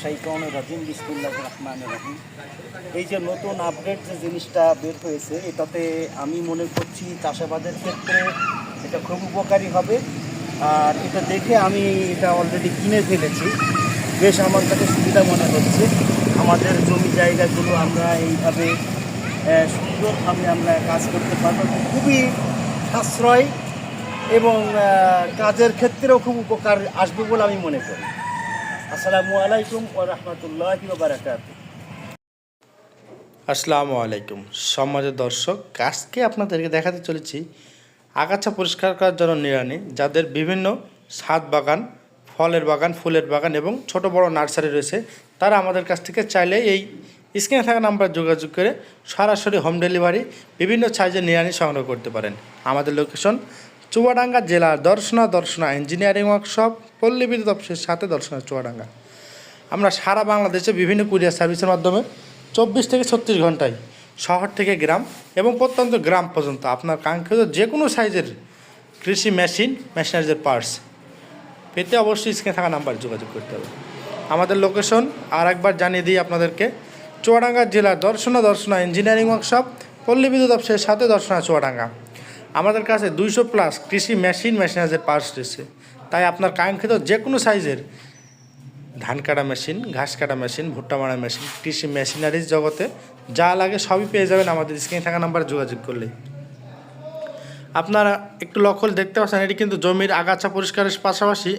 শাইকন রাজিম বিসমুল্লাহ রহমান রহিম। এই যে নতুন আপডেট যে জিনিসটা বের হয়েছে, এটাতে আমি মনে করছি চাষাবাদের ক্ষেত্রে এটা খুব উপকারী হবে। আর এটা দেখে আমি এটা অলরেডি কিনে ফেলেছি। বেশ আমার কাছে সুবিধা মনে হচ্ছে। আমাদের জমি জায়গাগুলো আমরা এইভাবে সুন্দরভাবে আমরা কাজ করতে পারব। খুবই সাশ্রয় এবং কাজের ক্ষেত্রেও খুব উপকার আসবে বলে আমি মনে করি। আসসালামু আলাইকুম ও রহমতুল্লাহ আসসালামু আলাইকুম। সমাজের দর্শক, আজকে আপনাদেরকে দেখাতে চলেছি আগাছা পরিষ্কার করার জন্য নিরানি যাদের বিভিন্ন ছাদ বাগান, ফলের বাগান, ফুলের বাগান এবং ছোট বড় নার্সারি রয়েছে, তারা আমাদের কাছ থেকে চাইলে এই স্ক্রিনে থাকা নাম্বার যোগাযোগ করে সরাসরি হোম ডেলিভারি, বিভিন্ন সাইজের নিরানি সংগ্রহ করতে পারেন। আমাদের লোকেশন চুয়াডাঙ্গা জেলার দর্শনা দর্শনা ইঞ্জিনিয়ারিং ওয়ার্কশপ পল্লী বিদ্যুৎ অফিসের সাথে দর্শনা চুয়াডাঙ্গা। আমরা সারা বাংলাদেশে বিভিন্ন কুরিয়ার সার্ভিসের মাধ্যমে চব্বিশ থেকে ছত্রিশ ঘন্টায় শহর থেকে গ্রাম এবং প্রত্যন্ত গ্রাম পর্যন্ত আপনার কাঙ্ক্ষিত যে কোনো সাইজের কৃষি মেশিন মেশিনারিজের পার্টস পেতে অবশ্যই স্ক্রিনে থাকা নাম্বার যোগাযোগ করতে হবে। আমাদের লোকেশন আর একবার জানিয়ে দিই আপনাদেরকে, চুয়াডাঙ্গা জেলার দর্শনা দর্শনা ইঞ্জিনিয়ারিং ওয়ার্কশপ পল্লী বিদ্যুৎ অফিসের সাথে দর্শনা চুয়াডাঙ্গা। আমাদের কাছে দুইশো প্লাস কৃষি মেশিন মেশিনারিজের পার্টস রয়েছে তাই আপনার কাঙ্ক্ষিত যে কোনো সাইজের ধান কাটা মেশিন ঘাস কাটা মেশিন ভুট্টা মারা মেশিন কৃষি মেশিনারিজ জগতে যা লাগে সবই পেয়ে যাবেন আমাদের স্ক্রিনে থাকা নাম্বারে যোগাযোগ করলে আপনারা একটু লক্ষ্য দেখতে পাচ্ছেন, এটি কিন্তু জমির আগাছা পরিষ্কারের পাশাপাশি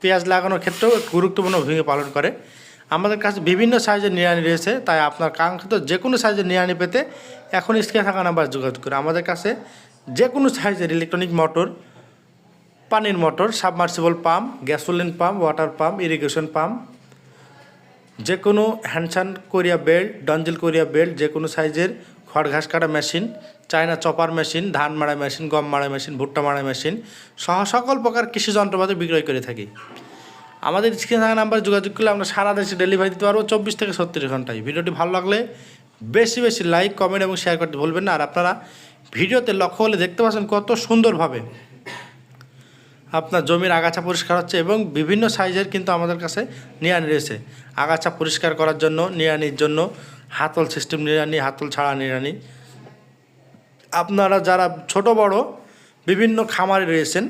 পেঁয়াজ লাগানোর ক্ষেত্রেও গুরুত্বপূর্ণ ভূমিকা পালন করে। আমাদের কাছে বিভিন্ন সাইজের নিড়ানি রয়েছে, তাই আপনার কাঙ্ক্ষিত যে কোনো সাইজের নিড়ানি পেতে এখন স্ক্রিনে থাকা নাম্বার যোগাযোগ করে আমাদের কাছে যে কোনো সাইজের ইলেকট্রনিক মোটর পানির motor submersible pump gasoline pump water pump irrigation pump যে কোনো হ্যান্ডসান কোরিয়া বেল্ট ডঞ্জিল কোরিয়া বেল্ট যে কোনো সাইজের খড় ঘাস কাটা মেশিন চায়না চপার মেশিন ধান মারা মেশিন গম মারা মেশিন ভুট্টা মারা মেশিন সহ সকল প্রকার কৃষি যন্ত্রপাতি বিক্রয় করে থাকি। আমাদের স্ক্রিনে থাকা নাম্বার যোগাযোগ করলে আমরা সারা দেশে ডেলিভারি দিতে পারব চব্বিশ থেকে ছত্রিশ ঘন্টায়। ভিডিওটি ভালো লাগলে বেশি বেশি লাইক কমেন্ট এবং শেয়ার করতে ভুলবেন না। আর আপনারা ভিডিওতে লক্ষ্য হলে দেখতে পাচ্ছেন কত সুন্দরভাবে আপনার জমির আগাছা পরিষ্কার হচ্ছে এবং বিভিন্ন সাইজের কিন্তু আমাদের কাছে নিড়ানি রয়েছে। আগাছা পরিষ্কার করার জন্য নিড়ানির জন্য হাতল সিস্টেম নিড়ানি হাতল ছাড়া নিড়ানি আপনারা যারা ছোট, বড় বিভিন্ন খামারে রয়েছেন,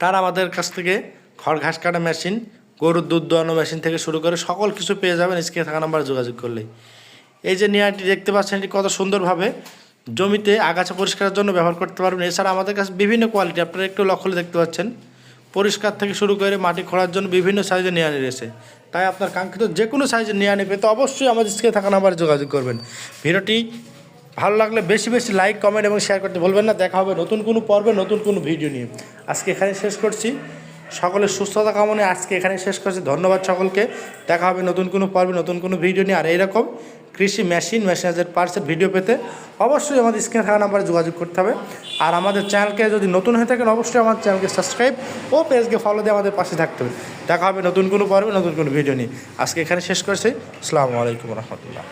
তারা আমাদের কাছ থেকে খড় ঘাস কাটা মেশিন গরুর দুধ দোয়ানো মেশিন থেকে শুরু করে সকল কিছু পেয়ে যাবেন। স্ক্রিনে থাকা নাম্বারে যোগাযোগ করলেই। এই যে নিয়াটি দেখতে পাচ্ছেন, এটি কত সুন্দরভাবে জমিতে আগাছা পরিষ্কারের জন্য ব্যবহার করতে পারবেন। এছাড়া আমাদের কাছে বিভিন্ন কোয়ালিটি আপনারা একটু লক্ষ্য দেখতে পাচ্ছেন। পরিষ্কার থেকে শুরু করে মাটি খোঁড়ার জন্য বিভিন্ন সাইজের নিয়ানি রয়েছে। তাই আপনার কাঙ্ক্ষিত যে কোনো সাইজের নিয়ানি পেতে অবশ্যই আমাদের স্ক্রিনে থাকা নাম্বারে যোগাযোগ করবেন। ভিডিওটি ভালো লাগলে বেশি বেশি লাইক কমেন্ট এবং শেয়ার করতে বলবেন না। দেখা হবে নতুন কোনো পর্বে, নতুন কোনো ভিডিও নিয়ে। আজকে এখানে শেষ করছি। সকলের সুস্থতা কামনে আজকে এখানে শেষ করছি। ধন্যবাদ সকলকে। দেখা হবে নতুন কোনো পর্বে, নতুন কোনো ভিডিও নিয়ে। আর এইরকম কৃষি মেশিন মেশিনাইজার পার্টসের ভিডিও পেতে অবশ্যই আমাদের স্ক্রিনে থাকা নাম্বারে যোগাযোগ করতে হবে। আর আমাদের চ্যানেলকে যদি নতুন হয়ে থাকেন, অবশ্যই আমাদের চ্যানেলকে সাবস্ক্রাইব ও পেজকে ফলো দিয়ে আমাদের পাশে থাকতে হবে। দেখা হবে নতুন কোনো পর্বে, নতুন কোনো ভিডিও নিয়ে। আজকে এখানে শেষ করছি। আসসালামু আলাইকুম রহমতুল্লাহ।